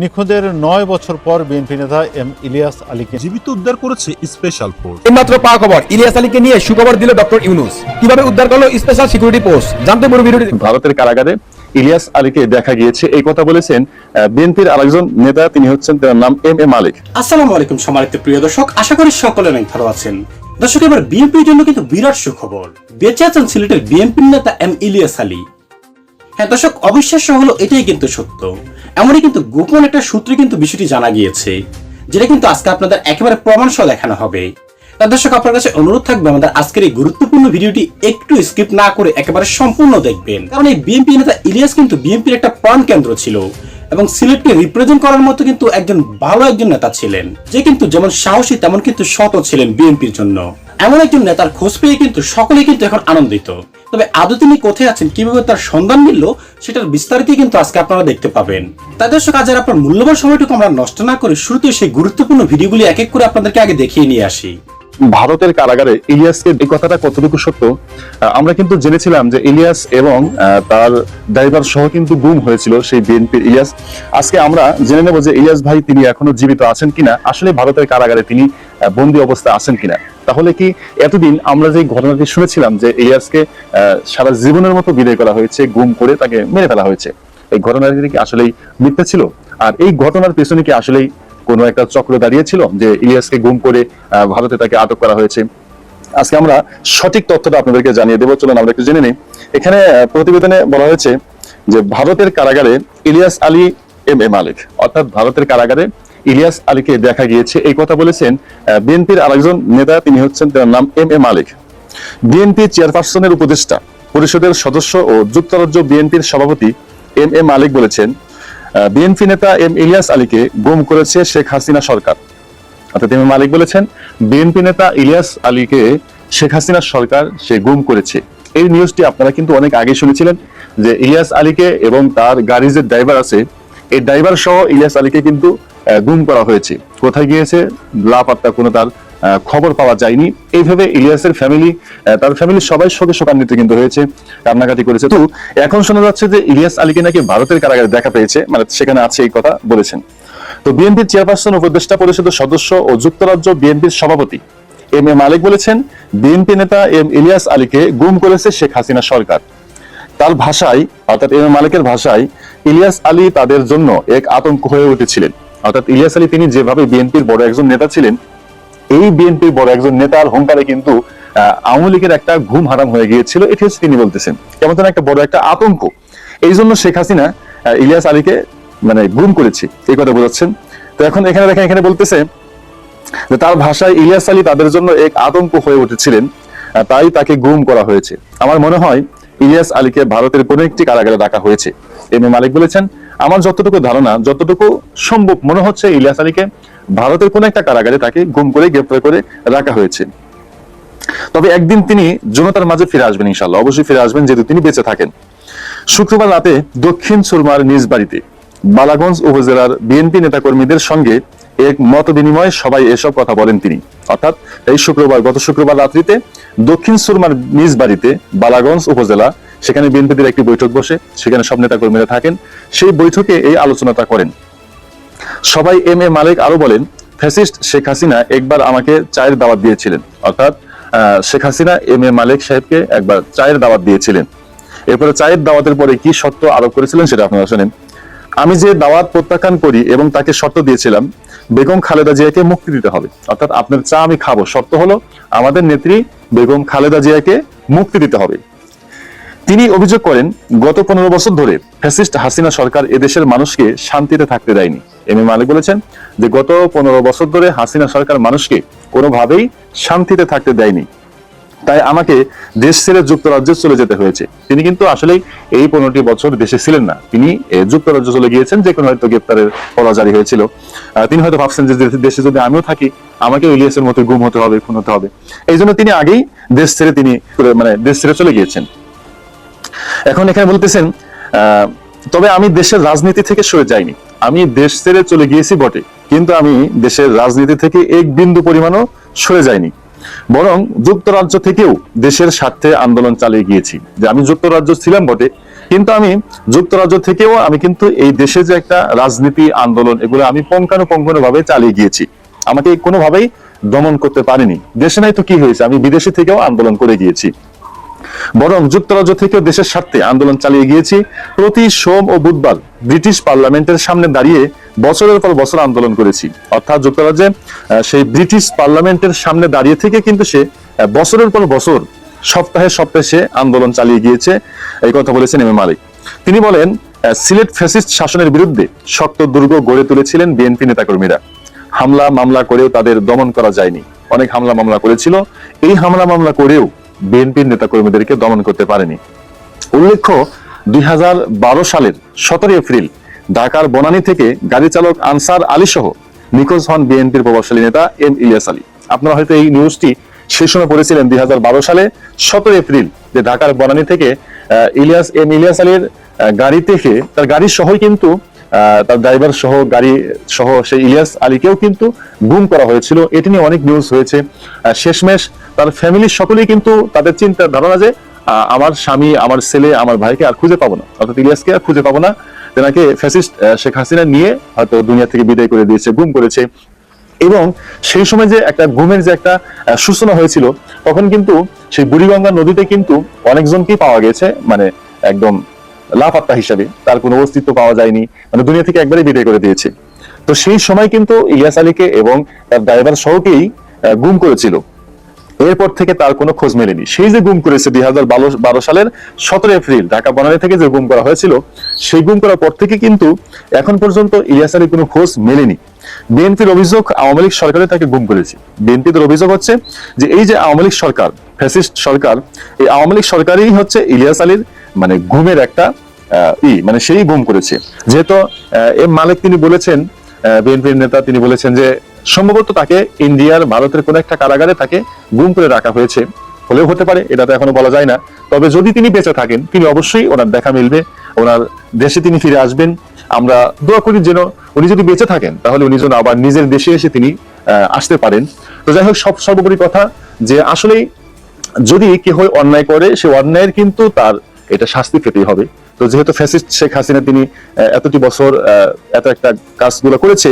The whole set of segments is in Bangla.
নিখোঁজের নয় বছর পর বিএনপি নেতা এম ইলিয়াস আলীকে জীবিত উদ্ধার করেছে স্পেশাল ফোর্স। এইমাত্র পাওয়া খবর ইলিয়াস আলীকে নিয়ে সুখবর দিল ডক্টর ইউনুস। কীভাবে উদ্ধার করল স্পেশাল সিকিউরিটি পোস্ট জানতে পুরো ভিডিওটি ভারতের কারাগারে ইলিয়াস আলীকে দেখা গিয়েছে। এই কথা বলেছেন বিএনপির আরেকজন নেতা তিনি হচ্ছেন তার নাম এম এ মালিক। আসসালামু আলাইকুম সম্মানিত প্রিয় দর্শক আশা করি সকলে অনেক ভালো আছেন। দর্শক এবার বিএনপির জন্য কিন্তু বিরাট সুখবর। বেঁচে আছেন সিলেটের বিএনপির নেতা এম ইলিয়াস আলী। হ্যাঁ দর্শক অবিশ্বাস্য হলো এটাই কিন্তু সত্য। এমনই কিন্তু গোপন একটা সূত্রে কিন্তু বিষয়টি জানা গিয়েছে, যেটা কিন্তু আজকে আপনাদের একেবারে প্রমাণ সহ দেখানো হবে। তার দর্শক, আপনার কাছে অনুরোধ থাকবে আমাদের আজকের এই গুরুত্বপূর্ণ ভিডিওটি একটু স্কিপ না করে একেবারে সম্পূর্ণ দেখবেন। কারণ এই বিএনপি নেতা ইলিয়াস কিন্তু বিএনপির একটা প্রাণ কেন্দ্র ছিল এবং সিলেটকে রিপ্রেজেন্ট করার মতো কিন্তু একজন ভালো একজন নেতা ছিলেন। যে কিন্তু যেমন সাহসী, তেমন কিন্তু সত ছিলেন বিএনপির জন্য। এমন একজন নেতার খোঁজ পেয়ে কিন্তু সকলেই কিন্তু এখন আনন্দিত। তবে আদৌ তিনি কোথায় আছেন, কীভাবে তার সন্ধান মিলল, সেটার বিস্তারিত কিন্তু আজকে আপনারা দেখতে পাবেন। তাই দর্শক, আজ আপনার মূল্যবান সময়টুকু আমরা নষ্ট না করে শুরুতে সেই গুরুত্বপূর্ণ ভিডিওগুলি এক এক করে আপনাদেরকে আগে দেখিয়ে নিয়ে আসি। ভারতের কারাগারে ইলিয়াসকে এই কথাটা কতটুকু সত্য আমরা কিন্তু জেনেছিলাম যে ইলিয়াস এবং তার ড্রাইভার সহ কিন্তু গুম হয়েছিল সেই বিএনপির ইলিয়াস। আজকে আমরা জেনে নেব যে ইলিয়াস ভাই তিনি এখনও জীবিত আছেন কিনা। আসলে ভারতের কারাগারে তিনি বন্দি অবস্থায় আছেন কিনা। তাহলে কি এতদিন আমরা যে ঘটনাটি শুনেছিলাম যে ইলিয়াসকে আহ, সারা জীবনের মতো বিদায় করা হয়েছে গুম করে তাকে মেরে ফেলা হয়েছে এই ঘটনাটি কি আসলেই মিথ্যা ছিল? আর এই ঘটনার পেছনে কি আসলেই কোনো একটা চক্র দাঁড়িয়েছিল যে ইলিয়াসকে গুম করে ভারতে তাকে আটক করা হয়েছে? আজকে আমরা সঠিক তথ্যটা আপনাদেরকে জানিয়ে দেবো। চলুন আমরা একটু জেনে নিই। এখানে প্রতিবেদনে বলা হয়েছে যে ভারতের কারাগারে ইলিয়াস আলী এম এ মালিক অর্থাৎ ভারতের কারাগারে ইলিয়াস আলীকে দেখা গিয়েছে। এই কথা বলেছেন বিএনপির আরেকজন নেতা, তিনি হচ্ছেন তার নাম এম এ মালিক। বিএনপি চেয়ারপারসনের উপদেষ্টা, পরিষদের সদস্য ও যুক্তরাজ্য বিএনপির সভাপতি এম এ মালিক বলেছেন বিএনপি নেতা এম ইলিয়াস আলীকে গুম করেছে শেখ হাসিনা সরকার। অর্থাৎ এম এ মালিক বলেছেন, বিএনপি নেতা ইলিয়াস আলীকে শেখ হাসিনা সরকার সে গুম করেছে। এই নিউজটি আপনারা কিন্তু অনেক আগে শুনেছিলেন যে ইলিয়াস আলীকে এবং তার গাড়ির যে ড্রাইভার আছে, এই ড্রাইভার সহ ইলিয়াস আলীকে কিন্তু গুম করা হয়েছে। কোথায় গিয়েছে? লাপাত্তা কোনো তার খবর পাওয়া যায়নি। এইভাবে ইলিয়াসের ফ্যামিলি তার ফ্যামিলির সবাই শোকে শোকান্বিত কিন্তু হয়েছে, কান্নাকাটি করেছে। তো এখন শোনা যাচ্ছে যে ইলিয়াস আলীকে নাকি ভারতের কারাগারে দেখা পেয়েছে মানে সেখানে আছে এই কথা বলেছেন। তো বিএনপির চেয়ারপারসন উপদেষ্টা পরিষদের সদস্য ও যুক্তরাজ্য বিএনপির সভাপতি এম এ মালিক বলেছেন, বিএনপি নেতা এম ইলিয়াস আলীকে গুম করেছে শেখ হাসিনা সরকার। তার ভাষায়, অর্থাৎ এম এ মালিকের ভাষায়, ইলিয়াস আলী তাদের জন্য এক আতঙ্ক হয়ে উঠেছিলেন। অর্থাৎ ইলিয়াস আলী তিনি যেভাবে বিএনপির বড় একজন নেতা ছিলেন, এই বিএনপির বড় একজন নেতার হুঙ্কারে কিন্তু আওয়ামী লীগের একটা ঘুম হারাম হয়ে গিয়েছিল, এটি হচ্ছে তিনি বলতেছেন। কেমন যেন একটা বড় একটা আতঙ্ক। এই জন্য শেখ হাসিনা ইলিয়াস আলীকে মানে গুম করেছে, এই কথা বোঝাচ্ছেন। তো এখন এখানে দেখেন, এখানে বলতেছে যে তার ভাষায় ইলিয়াস আলী তাদের জন্য এক আতঙ্ক হয়ে উঠেছিলেন তাই তাকে গুম করা হয়েছে। আমার মনে হয়, ইলিয়াস আলীকে ভারতের কোন একটি কারাগারে রাখা হয়েছে। এম এ মালিক বলেছেন আমার যতটুকু ধারণা, যতটুকু সম্ভব মনে হচ্ছে ইলিয়াস আলীকে, ভারতের কোন একটা কারাগারে তাকে গুম করে, গ্রেপ্তার করে রাখা হয়েছে। তবে একদিন তিনি জনতার মাঝে ফিরে আসবেন ইনশাল্লাহ অবশ্যই ফিরে আসবেন যেহেতু তিনি বেঁচে থাকেন। শুক্রবার রাতে দক্ষিণ সুরমার নিজ বাড়িতে বালাগঞ্জ উপজেলার বিএনপি নেতাকর্মীদের সঙ্গে এক মত বিনিময়ে সবাই এসব কথা বলেন তিনি। অর্থাৎ এই শুক্রবার, গত শুক্রবার রাত্রিতে দক্ষিণ সুরমার নিজ বাড়িতে বালাগঞ্জ উপজেলা সেখানে বিএনপিদের একটি বৈঠক বসে, সেখানে সব নেতাকর্মীরা থাকেন। সেই বৈঠকে এই আলোচনাটা করেন। সবাই এম এ মালিক আরও বলেন, ফ্যাসিস্ট শেখ হাসিনা একবার আমাকে চায়ের দাওয়াত দিয়েছিলেন। অর্থাৎ শেখ হাসিনা এম এ মালিক সাহেবকে একবার চায়ের দাওয়াত দিয়েছিলেন। এরপরে চায়ের দাওয়াতের পরে কি শর্ত আরোপ করেছিলেন সেটা আপনারা শোনেন। আমি যে দাওয়াত প্রত্যাখ্যান করি এবং তাকে শর্ত দিয়েছিলাম, বেগম খালেদা জিয়াকে মুক্তি দিতে হবে। অর্থাৎ আপনার চা আমি খাব। শর্ত হলো, আমাদের নেত্রী বেগম খালেদা জিয়াকে মুক্তি দিতে হবে। তিনি অভিযোগ করেন, গত পনেরো বছর ধরে ফ্যাসিস্ট হাসিনা সরকার এদেশের মানুষকে শান্তিতে থাকতে দেয়নি। এম. এ. মালিক বলেছেন যে, গত পনেরো বছর ধরে হাসিনা সরকার মানুষকে কোনোভাবেই শান্তিতে থাকতে দেয়নি। তাই আমাকে দেশ ছেড়ে যুক্তরাজ্যে চলে যেতে হয়েছে। তিনি কিন্তু আসলেই এই পনেরোটি বছর দেশে ছিলেন না। তিনি যুক্তরাজ্য চলে গিয়েছেন যে কোনো হয়তো গ্রেপ্তারের পলা জারি হয়েছিল। তিনি হয়তো ভাবছেন যে দেশে যদি আমিও থাকি আমাকে ইলিয়াসের মতো গুম হতে হবে, খুন হতে হবে। এই জন্য তিনি আগেই দেশ ছেড়ে তিনি মানে দেশ ছেড়ে চলে গিয়েছেন। এখন এখানে বলতেছেন তবে আমি দেশের রাজনীতি থেকে সরে যাইনি। আমি দেশ ছেড়ে চলে গিয়েছি বটে, কিন্তু আমি দেশের রাজনীতি থেকে এক বিন্দু পরিমাণও সরে যাইনি। বরং যুক্তরাজ্য থেকেও দেশের স্বার্থে আন্দোলন চালিয়ে গিয়েছি, যে আমি যুক্তরাজ্য ছিলাম বটে, কিন্তু আমি যুক্তরাজ্য থেকেও আমি কিন্তু এই দেশে যে একটা রাজনীতি, আন্দোলন, এগুলো আমি পঙ্কানুপঙ্কানু ভাবে চালিয়ে গিয়েছি। আমাকে কোনোভাবেই দমন করতে পারেনি। দেশে নাই তো কি হয়েছে? আমি বিদেশে থেকেও আন্দোলন করে গিয়েছি। বরং যুক্তরাজ্য থেকেও দেশের স্বার্থে আন্দোলন চালিয়ে গিয়েছি। প্রতি সোম ও বুধবার ব্রিটিশ পার্লামেন্টের সামনে দাঁড়িয়ে বছরের পর বছর আন্দোলন করেছি। অর্থাৎ যুক্তরাজ্যে সেই ব্রিটিশ পার্লামেন্টের সামনে দাঁড়িয়ে থেকে কিন্তু সে বছরের পর বছর, সপ্তাহে সপ্তাহে সে আন্দোলন চালিয়ে গিয়েছে। এই কথা বলেছেন এম এ মালিক। তিনি বলেন সিলেট ফ্যাসিস্ট শাসনের বিরুদ্ধে শক্ত দুর্গ গড়ে তুলেছিলেন বিএনপি নেতাকর্মীরা। হামলা মামলা করেও তাদের দমন করা যায়নি। অনেক হামলা মামলা করেছিল। এই হামলা মামলা করেও বিএনপির নেতাকর্মীদেরকে দমন করতে পারেনি। উল্লেখ্য, দুই হাজার বারো সালের সতেরো এপ্রিল ঢাকার বনানী থেকে গাড়ি চালক আনসার আলী সহ নিখোঁজ হন বিএনপির প্রভাবশালী নেতা এম ইলিয়াস আলী। আপনারা হয়তো এই নিউজটি সেই সময় পড়েছিলেন, দুই হাজার বারো সালে সতেরো এপ্রিল, যে ঢাকার বনানী থেকে ইলিয়াস, এম ইলিয়াস আলীর গাড়ি থেকে, তার গাড়ি সহই কিন্তু তার ড্রাইভার সহ গাড়ি সহ সেই ইলিয়াস আলীকেও কিন্তু গুম করা হয়েছিল। এটি নিয়ে অনেক নিউজ হয়েছে। শেষমেশ তার ফ্যামিলির সকলেই কিন্তু তাদের চিন্তা ধারণা যে আমার স্বামী, আমার ছেলে, আমার ভাইকে আর খুঁজে পাবো না। অর্থাৎ ইলিয়াসকে আর খুঁজে পাবো না। তেনাকে ফ্যাসিস্ট শেখ হাসিনা নিয়ে হয়তো দুনিয়া থেকে বিদায় করে দিয়েছে, গুম করেছে। এবং সেই সময় যে একটা ঘুমের যে একটা সূচনা হয়েছিল, তখন কিন্তু সেই বুড়িগঙ্গা নদীতে কিন্তু অনেকজনকেই পাওয়া গেছে। মানে একদম লাফাত্তা হিসাবে তার কোনো অস্তিত্ব পাওয়া যায়নি। মানে দুনিয়া থেকে একবারে বিদায় করে দিয়েছে। তো সেই সময় কিন্তু ইলিয়াস আলীকে এবং তার ড্রাইভার সহকেই গুম করেছিল। এরপর থেকে তার কোনো খোঁজ মেলেনি। সেই যে গুম করেছে দুই হাজার বারো সালের সতেরো এপ্রিল, ঢাকা বনানী থেকে যে গুম করা হয়েছিল, সেই গুম করার পর থেকে কিন্তু এখন পর্যন্ত ইলিয়াস আলীর কোনো খোঁজ মেলেনি। বিএনপির অভিযোগ আওয়ামী লীগ সরকারে তাকে গুম করেছে। বিএনপির অভিযোগ হচ্ছে যে, এই যে আওয়ামী লীগ সরকার, ফ্যাসিস্ট সরকার, এই আওয়ামী লীগ সরকারই হচ্ছে ইলিয়াস আলীর মানে ঘুমের একটা ই মানে সেই গুম করেছে। যেহেতু এম মালিক তিনি বলেছেন বিএনপির নেতা তিনি বলেছেন যে সম্ভবত তাকে ইন্ডিয়ার ভারতের কোন একটা কারাগারে তাকে গুম করে রাখা হয়েছে। হলেও হতে পারে, এটা তো এখনও বলা যায় না। তবে যদি তিনি বেঁচে থাকেন, তিনি অবশ্যই ওনার দেখা মিলবে, ওনার দেশে তিনি ফিরে আসবেন। আমরা দোয়া করি যেন উনি যদি বেঁচে থাকেন, তাহলে উনি যেন আবার নিজের দেশে এসে তিনি আসতে পারেন। তো যাই হোক, সব সর্বোপরি কথা যে আসলেই যদি কেউ অন্যায় করে, সে অন্যায়ের কিন্তু তার এটা শাস্তি পেতেই হবে। তো যেহেতু ফ্যাসিস্ট শেখ হাসিনা, তিনি এতটি বছর এত একটা কাজগুলো করেছে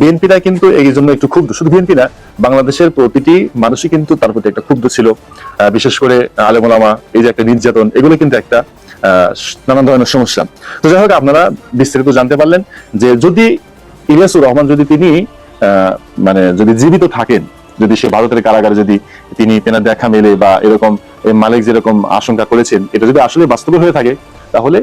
বিএনপিটা কিন্তু এই জন্য একটু ক্ষুব্ধ। শুধু বিএনপি না, বাংলাদেশের প্রতিটি মানুষই কিন্তু তার প্রতি একটা ক্ষুব্ধ ছিল। বিশেষ করে আলেমোলামা এই যে একটা নির্যাতন, এগুলো কিন্তু একটা নানান ধরনের সমস্যা। তো যাই হোক, আপনারা বিস্তারিত জানতে পারলেন যে যদি ইলিয়াসুর রহমান, যদি তিনি মানে যদি জীবিত থাকেন যদি সে ভারতের কারাগারে যদি তিনি তেনার দেখা মেলে বা এরকম মালিক যেরকম আশঙ্কা করেছেন, এটা যদি আসলে বাস্তবে হয়ে থাকে, তাহলে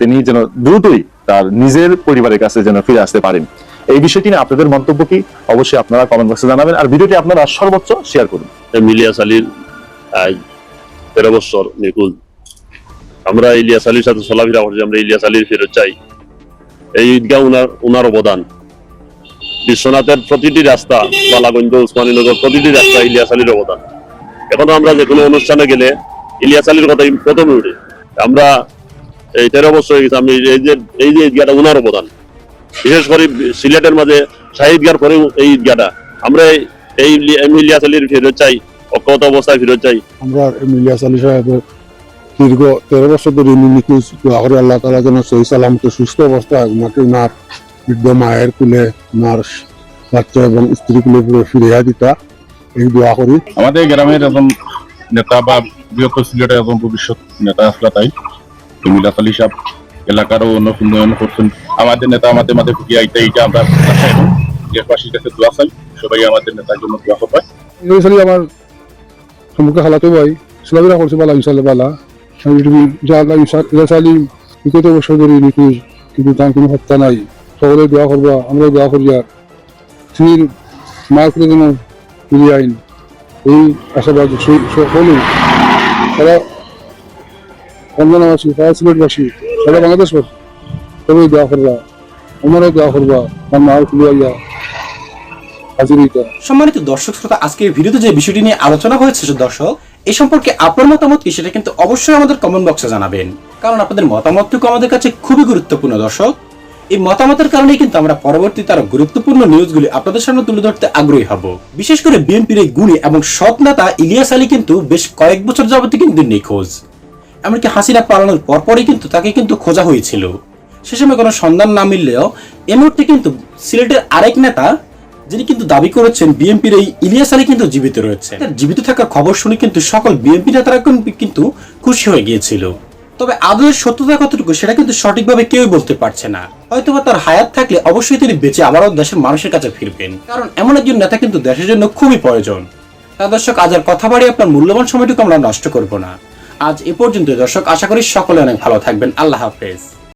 তিনি যেন দ্রুতই তার নিজের পরিবারের কাছে যেন ফিরে আসতে পারেন। এই বিষয়টি নিয়ে আপনাদের মন্তব্য কি? অবশ্যই আপনারা কমেন্ট বক্সে জানাবেন। আর ভিডিওটি আপনারা সর্বোচ্চ শেয়ার করুন। ইলিয়াস আলীর তেরো বছর নিখোঁজ আমরা ইলিয়াস আলীর সাথে চলাফেরা করছি আমরা ইলিয়াস আলীর ফেরত চাই। এই ঈদগাহ উনার উনার অবদান। বিশ্বনাথের প্রতিটি রাস্তা, বালাগঞ্জ, উসমানীনগর, প্রতিটি রাস্তা ইলিয়াস আলীর অবদান। এখনও আমরা যে কোনো অনুষ্ঠানে গেলে ইলিয়াস আলীর কথাই প্রথমে উঠে। আমরা এই তেরো বছর হয়ে গেছে, আমি এই যে এই যে ঈদগাহটা উনার অবদান। বিশেষ করে সিলেটের মাঝে শাহী ঈদগার পরেও এই ঈদগাহটা। আমরা এই- ইলিয়াস আলীর ফেরত চাই, অক্ষত অবস্থায় ফেরত চাই। আমরা মিলিয়াস আলী সাহেবের দীর্ঘ তেরো বছর ধরে আল্লাহ তালা যেন সহি সালামতে সুস্থ অবস্থায় ওনাকে ওনার বৃদ্ধ মায়ের কুলে ওনার বাচ্চা এবং স্ত্রী কুলে ফিরে ফিরিয়া দিতা। এই দোয়া করি। আমাদের গ্রামের একজন নেতা বা বৃহত্তর সিলেটের একজন ভবিষ্যৎ নেতা আসলে তাই। মিলাস আলী সাহেব এলাকারও উন্ন- উন্নয়ন করছেন। আমাদের নেতা আমাদের মাঝে ফিরিয়ে আইতে এইটা আমরা দেশবাসীর কাছে দোয়া চাই সবাই আমাদের নেতার জন্য দোয়া করবে। ইলিয়াস আলী আমার সম্মুখে হালাতে ভাই চলাফেরা করছে বালা ইনশাল্লাহ বালা। আলী বিগত বছর ধরে নিখোঁজ কিন্তু তার কোনো হত্যা নাই। সকলে দোয়া করবা আমরা দোয়া করি আর মায়ের করে যেন ফিরিয়ে আইন। এই আশাবাদ স- সকলে সারা রমজানবাসী সারা সিলেটবাসী সারা বাংলাদেশবাসী সবাই দোয়া করবা, আমারও দোয়া করবা আমার ফিরিয়ে হাজির হইতা। সম্মানিত দর্শক শ্রোতা আজকে ভিডিওতে যে বিষয়টি নিয়ে আলোচনা হয়েছে দর্শক, এ সম্পর্কে আপনার মতামত কি সেটা কিন্তু অবশ্যই আমাদের কমেন্ট বক্সে জানাবেন। কারণ আপনাদের মতামতটুকু আমাদের কাছে খুবই গুরুত্বপূর্ণ দর্শক। এই মতামতের কারণে কিন্তু আমরা পরবর্তীতে আরও গুরুত্বপূর্ণ নিউজগুলি আপনাদের সামনে তুলে ধরতে আগ্রহী হব। বিশেষ করে বিএনপির এই গুণী এবং সৎ নেতা ইলিয়াস আলী কিন্তু বেশ কয়েক বছর যাবতীয় কিন্তু নিখোঁজ। এমনকি হাসিনা পালানোর পরপরই কিন্তু তাকে কিন্তু খোঁজা হয়েছিল। সে সময় কোনো সন্ধান না মিললেও এ মুহূর্তে কিন্তু সিলেটের আরেক নেতা, যিনি কিন্তু দাবি করেছেন বিএনপির এই ইলিয়াস আলী কিন্তু জীবিত রয়েছে। জীবিত থাকার খবর শুনে কিন্তু সকল বিএনপি নেতারা কিন্তু খুশি হয়ে গিয়েছিল। তবে আদৌ সত্যতা কতটুকু সেটা কিন্তু সঠিকভাবে কেউই বলতে পারছে না। হয়তোবা তার হায়াত থাকলে অবশ্যই তিনি বেঁচে আবারও দেশের মানুষের কাছে ফিরবেন। কারণ এমন একজন নেতা কিন্তু দেশের জন্য খুবই প্রয়োজন। তা দর্শক, আজ আর কথা বাড়িয়ে আপনার মূল্যবান সময়টুকু আমরা নষ্ট করব না। আজ এ পর্যন্ত দর্শক, আশা করি সকলে অনেক ভালো থাকবেন। আল্লাহ হাফেজ।